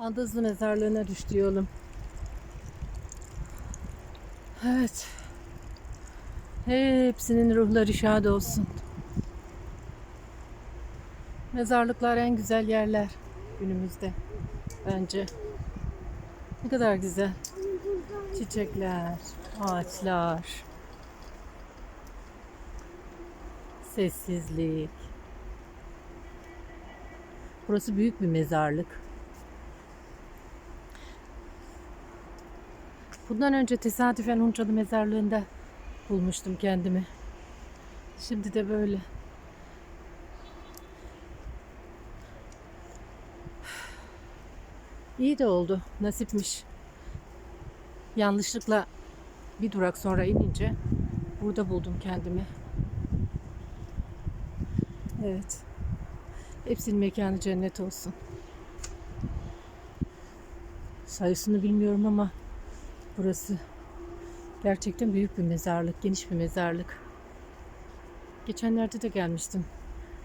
Andızlı mezarlığına düştü yolum. Evet. Hepsinin ruhları şad olsun. Mezarlıklar en güzel yerler günümüzde bence. Ne kadar güzel. Çiçekler, ağaçlar. Sessizlik. Burası büyük bir mezarlık. Bundan önce tesadüfen Uncalı mezarlığında bulmuştum kendimi. Şimdi de böyle. İyi de oldu. Nasipmiş. Yanlışlıkla bir durak sonra inince burada buldum kendimi. Evet. Hepsinin mekanı cennet olsun. Sayısını bilmiyorum ama burası gerçekten büyük bir mezarlık, geniş bir mezarlık. Geçenlerde de gelmiştim.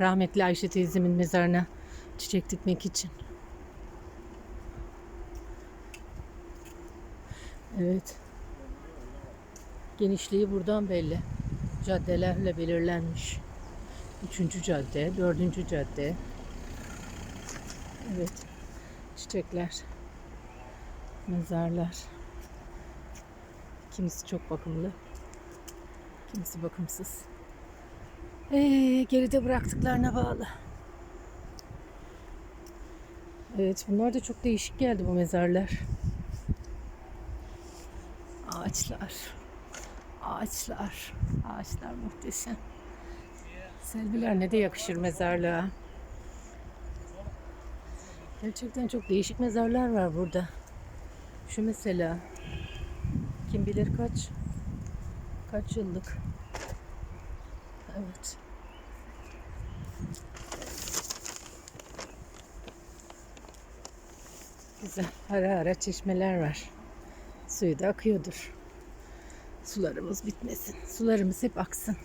Rahmetli Ayşe teyzemin mezarına çiçek dikmek için. Evet. Genişliği buradan belli. Caddelerle belirlenmiş. Üçüncü cadde, dördüncü cadde. Evet. Çiçekler. Mezarlar. Kimisi çok bakımlı. Kimisi bakımsız. Ee, geride bıraktıklarına bağlı. Evet bunlar da çok değişik geldi bu mezarlar. Ağaçlar. Ağaçlar. Ağaçlar muhteşem. Selviler ne de yakışır mezarlığa. Gerçekten çok değişik mezarlar var burada. Şu mesela kim bilir kaç kaç yıllık. Evet. Güzel. Ara ara çeşmeler var. Suyu da akıyordur. Sularımız bitmesin. Sularımız hep aksın.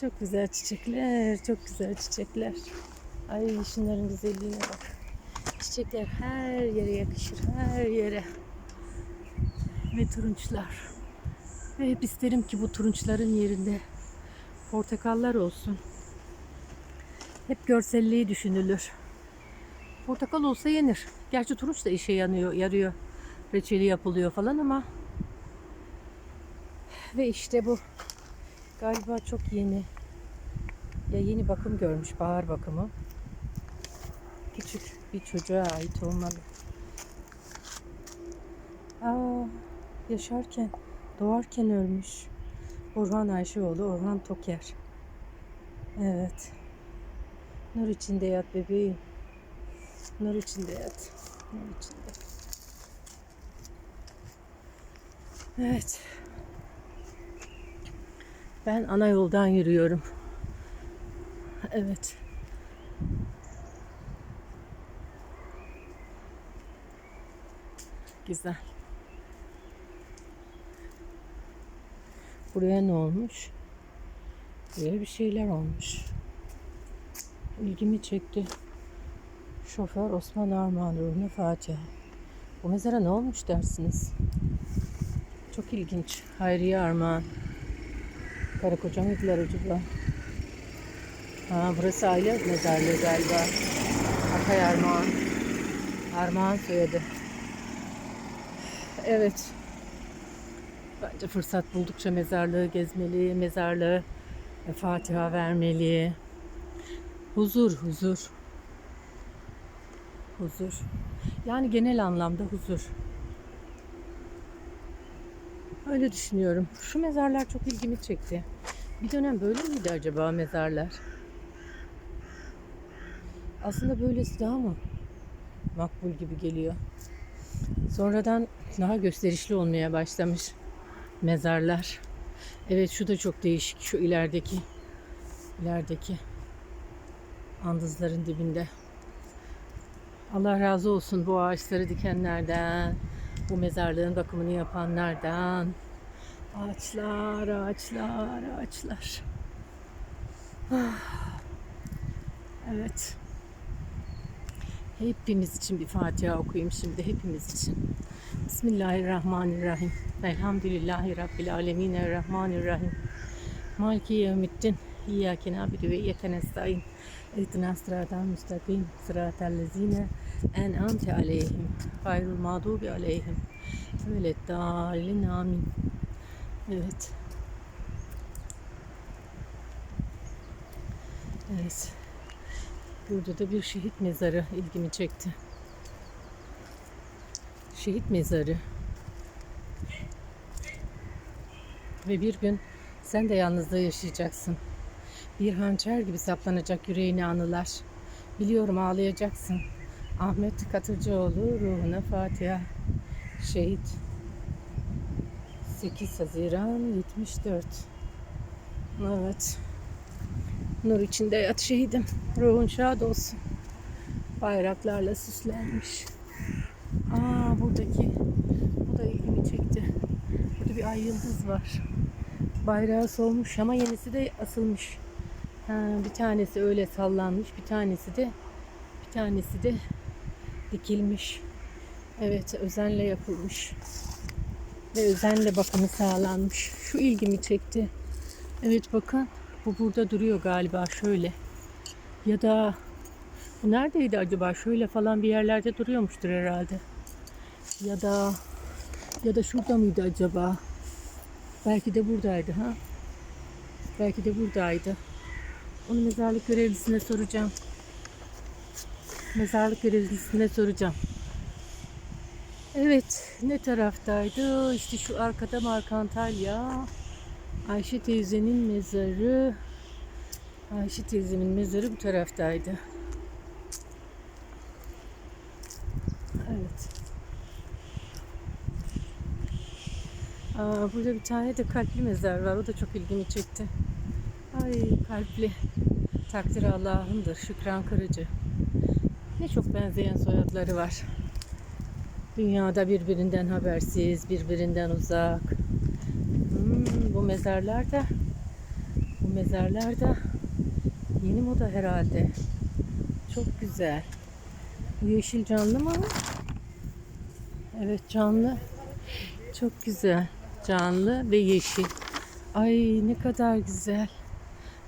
Çok güzel çiçekler, çok güzel çiçekler. Ay şunların güzelliğine bak. Çiçekler her yere yakışır, her yere. Ve turunçlar. Ve hep isterim ki bu turunçların yerinde portakallar olsun. Hep görselliği düşünülür. Portakal olsa yenir. Gerçi turunç da işe yanıyor, yarıyor. Reçeli yapılıyor falan ama ve işte bu galiba çok yeni. Ya yeni bakım görmüş, bahar bakımı. Küçük bir çocuğa ait olmalı. Aa, yaşarken, doğarken ölmüş. Orhan Ayşeoğlu, Orhan Toker. Evet. Nur içinde yat bebeğim. Nur içinde yat. Nur içinde. Evet. Ben ana yoldan yürüyorum. Evet. Güzel. Buraya ne olmuş? Buraya bir şeyler olmuş. İlgimi çekti. Şoför Osman Armağan ruhuna Fatiha. Bu mezara ne olmuş dersiniz? Çok ilginç. Hayriye Armağan. Karı koca mıydılar acaba? Ha, burası aile mezarlığı galiba. Akay Armağan. Armağan soyadı. Evet. Bence fırsat buldukça mezarlığı gezmeli, mezarlığı Fatiha vermeli. Huzur, huzur. Huzur. Yani genel anlamda huzur. Öyle düşünüyorum. Şu mezarlar çok ilgimi çekti. Bir dönem böyle miydi acaba mezarlar? Aslında böylesi daha mı makbul gibi geliyor. Sonradan daha gösterişli olmaya başlamış mezarlar. Evet şu da çok değişik. Şu ilerideki ilerideki andızların dibinde. Allah razı olsun bu ağaçları dikenlerden, bu mezarlığın bakımını yapanlardan. Ağaçlar, ağaçlar, ağaçlar. Ah. Evet. Hepimiz için bir Fatiha okuyayım şimdi hepimiz için. Bismillahirrahmanirrahim. Elhamdülillahi Rabbil alemin. Errahmanirrahim. Maliki yevmiddin. İyyâke nâbidu ve iyyâke nestaîn. İhdina sıratal müstakim. Sıratal lezîne en'amte aleyhim. Gayrul mağdubi aleyhim. Veleddâlin amin. Evet. Evet. Burada da bir şehit mezarı ilgimi çekti. Şehit mezarı. Ve bir gün sen de yalnızlığı yaşayacaksın. Bir hançer gibi saplanacak yüreğine anılar. Biliyorum ağlayacaksın. Ahmet Katırcıoğlu ruhuna Fatiha. Şehit. 8 Haziran 74. Evet. Nur içinde yat şehidim. Ruhun şad olsun. Bayraklarla süslenmiş. Aa buradaki bu da ilgimi çekti. Burada bir ay yıldız var. Bayrağı solmuş ama yenisi de asılmış. Ha, bir tanesi öyle sallanmış, bir tanesi de bir tanesi de dikilmiş. Evet, özenle yapılmış. Ve özenle bakımı sağlanmış. Şu ilgimi çekti. Evet bakın. Bu burada duruyor galiba şöyle. Ya da bu neredeydi acaba? Şöyle falan bir yerlerde duruyormuştur herhalde. Ya da ya da şurada mıydı acaba? Belki de buradaydı ha. Belki de buradaydı. Onu mezarlık görevlisine soracağım. Mezarlık görevlisine soracağım. Evet, ne taraftaydı? İşte şu arkada Markantalya. Ayşe teyzenin mezarı. Ayşe teyzemin mezarı bu taraftaydı. Evet. Aa, burada bir tane de kalpli mezar var. O da çok ilgimi çekti. Ay kalpli. Takdir Allah'ındır. Şükran Kırıcı. Ne çok benzeyen soyadları var. Dünyada birbirinden habersiz, birbirinden uzak. Mezarlar da bu mezarlar da yeni moda herhalde. Çok güzel. Bu yeşil canlı mı? Evet canlı. Çok güzel. Canlı ve yeşil. Ay ne kadar güzel.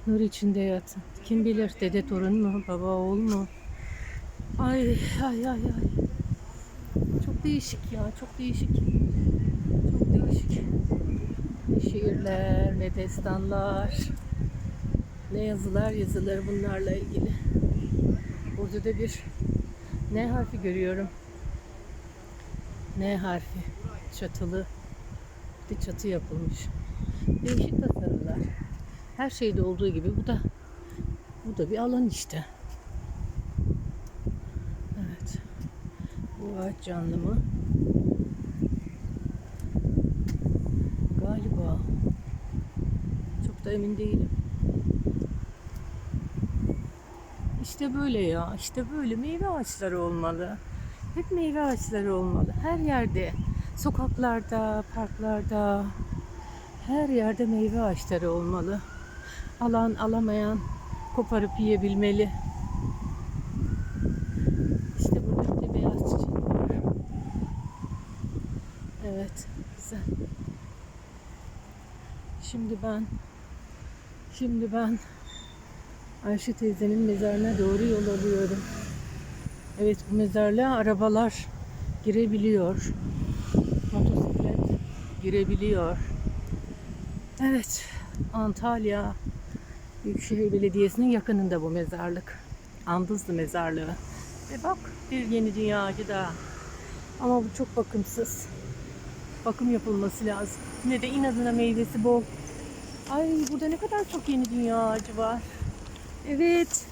Nur içinde yatın. Kim bilir dede torun mu, baba oğul mu? Ay ay ay ay. Çok değişik ya, çok değişik. Çok değişik. Şiirler, ne destanlar, ne yazılar yazılır bunlarla ilgili. Burada da bir N harfi görüyorum. N harfi. Çatılı. Bir çatı yapılmış. Değişik tasarımlar. Her şeyde olduğu gibi bu da bu da bir alan işte. Evet. Bu ağaç canlı mı? Galiba. Çok da emin değilim. İşte böyle ya. İşte böyle meyve ağaçları olmalı. Hep meyve ağaçları olmalı. Her yerde. Sokaklarda, parklarda. Her yerde meyve ağaçları olmalı. Alan alamayan koparıp yiyebilmeli. İşte burada bir beyaz çiçek var. Evet, güzel. Şimdi ben şimdi ben Ayşe teyzenin mezarına doğru yol alıyorum. Evet bu mezarlığa arabalar girebiliyor. Motosiklet girebiliyor. Evet Antalya Büyükşehir Belediyesi'nin yakınında bu mezarlık. Andızlı mezarlığı. Ve bak bir yeni dünya ağacı daha. Ama bu çok bakımsız. Bakım yapılması lazım. Ne de inadına meyvesi bol. Ay burada ne kadar çok yeni dünya ağacı var. Evet.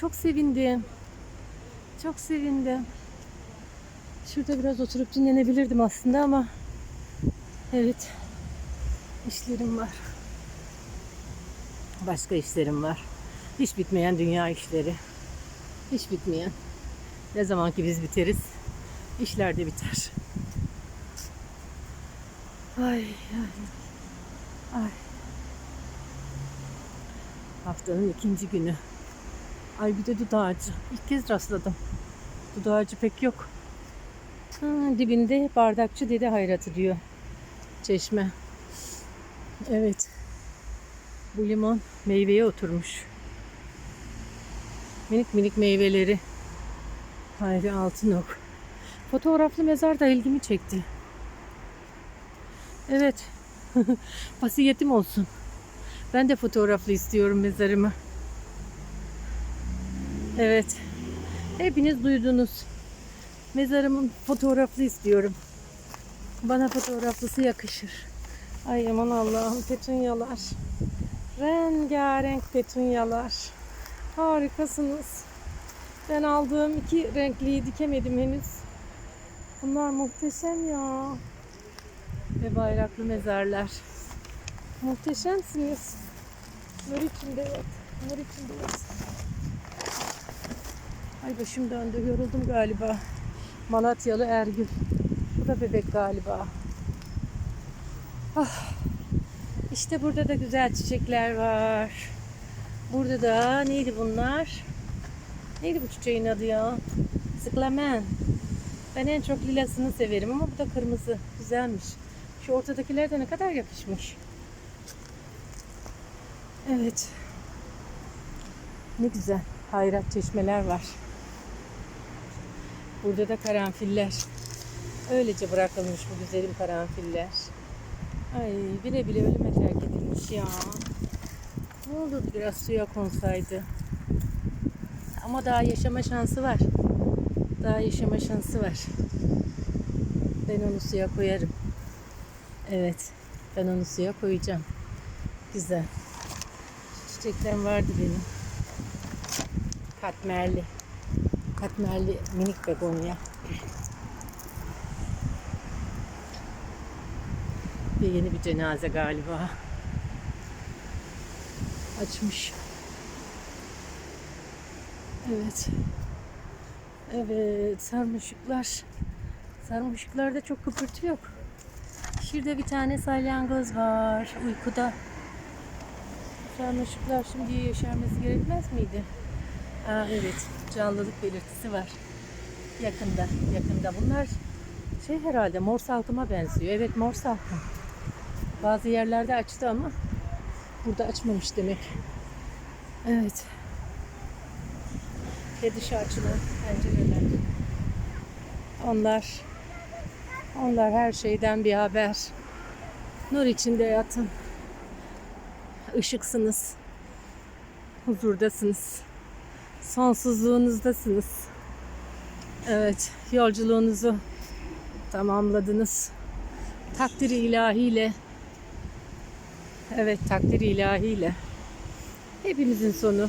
Çok sevindim. Çok sevindim. Şurada biraz oturup dinlenebilirdim aslında ama evet işlerim var. Başka işlerim var. Hiç bitmeyen dünya işleri. Hiç bitmeyen. Ne zaman ki biz biteriz, işler de biter. Ay ay. Ay. Haftanın ikinci günü. Ay bir de dut ağacı. İlk kez rastladım. Dut ağacı pek yok. Ha, dibinde bardakçı dede hayratı diyor. Çeşme. Evet. Bu limon meyveye oturmuş. Minik minik meyveleri. Hayri Altınok. Fotoğraflı mezar da ilgimi çekti. Evet. Vasiyetim olsun. Ben de fotoğraflı istiyorum mezarımı. Evet. Hepiniz duydunuz. Mezarımın fotoğraflı istiyorum. Bana fotoğraflısı yakışır. Ay aman Allah'ım petunyalar. Rengarenk petunyalar. Harikasınız. Ben aldığım iki renkliyi dikemedim henüz. Bunlar muhteşem ya. Ve bayraklı mezarlar. Muhteşemsiniz. Nur içinde yat. Nur içinde yat. Ay başım döndü. Yoruldum galiba. Malatyalı Ergül. Bu da bebek galiba. Ah. İşte burada da güzel çiçekler var. Burada da neydi bunlar? Neydi bu çiçeğin adı ya? Sıklamen. Ben en çok lilasını severim ama bu da kırmızı. Güzelmiş. Şu ortadakiler de ne kadar yakışmış. Evet. Ne güzel. Hayrat çeşmeler var. Burada da karanfiller. Öylece bırakılmış bu güzelim karanfiller. Ay bile bile ölüme terk edilmiş ya. Ne olurdu biraz suya konsaydı. Ama daha yaşama şansı var. Daha yaşama şansı var. Ben onu suya koyarım. Evet. Ben onu suya koyacağım. Güzel. Çiçeklerim vardı benim. Katmerli. Katmerli minik begonya. Ve yeni bir cenaze galiba. Açmış. Evet. Evet, sarmaşıklar. Sarmaşıklarda çok kıpırtı yok. Şurada bir tane salyangoz var uykuda. Sarmaşıklar şimdi yeşermesi gerekmez miydi? Aa, evet, canlılık belirtisi var. Yakında, yakında. Bunlar şey herhalde mor salkıma benziyor. Evet, mor salkım. Bazı yerlerde açtı ama burada açmamış demek. Evet. Ve dışa açılan pencereler. Onlar onlar her şeyden bir haber. Nur içinde yatın. Işıksınız. Huzurdasınız. Sonsuzluğunuzdasınız. Evet, yolculuğunuzu tamamladınız. Takdiri ilahiyle. Evet, takdiri ilahiyle. Hepimizin sonu.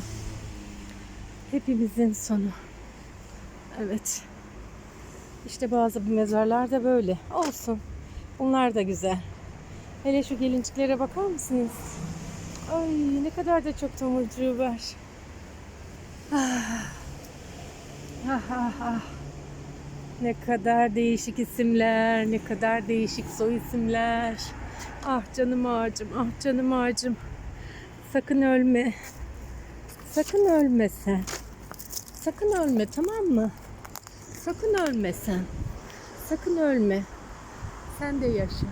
Hepimizin sonu. Evet. İşte bazı bu mezarlar da böyle. Olsun. Bunlar da güzel. Hele şu gelinciklere bakar mısınız? Ay ne kadar da çok tomurcuğu var. Ah. Ah, ah, ah. Ne kadar değişik isimler, ne kadar değişik soy isimler. Ah canım ağacım, ah canım ağacım. Sakın ölme. Sakın ölme sen. Sakın ölme tamam mı? Sakın ölme sen. Sakın ölme. Sen de yaşa.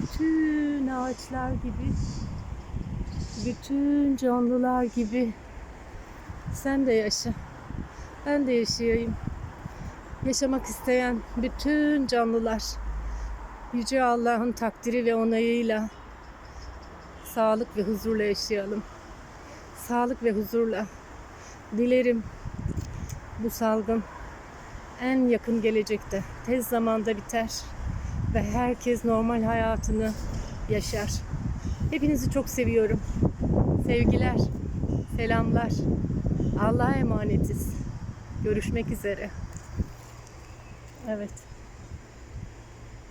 Bütün ağaçlar gibi, bütün canlılar gibi sen de yaşa. Ben de yaşayayım. Yaşamak isteyen bütün canlılar Yüce Allah'ın takdiri ve onayıyla sağlık ve huzurla yaşayalım. Sağlık ve huzurla. Dilerim bu salgın en yakın gelecekte tez zamanda biter ve herkes normal hayatını yaşar. Hepinizi çok seviyorum. Sevgiler, selamlar. Allah'a emanetiz. Görüşmek üzere. Evet.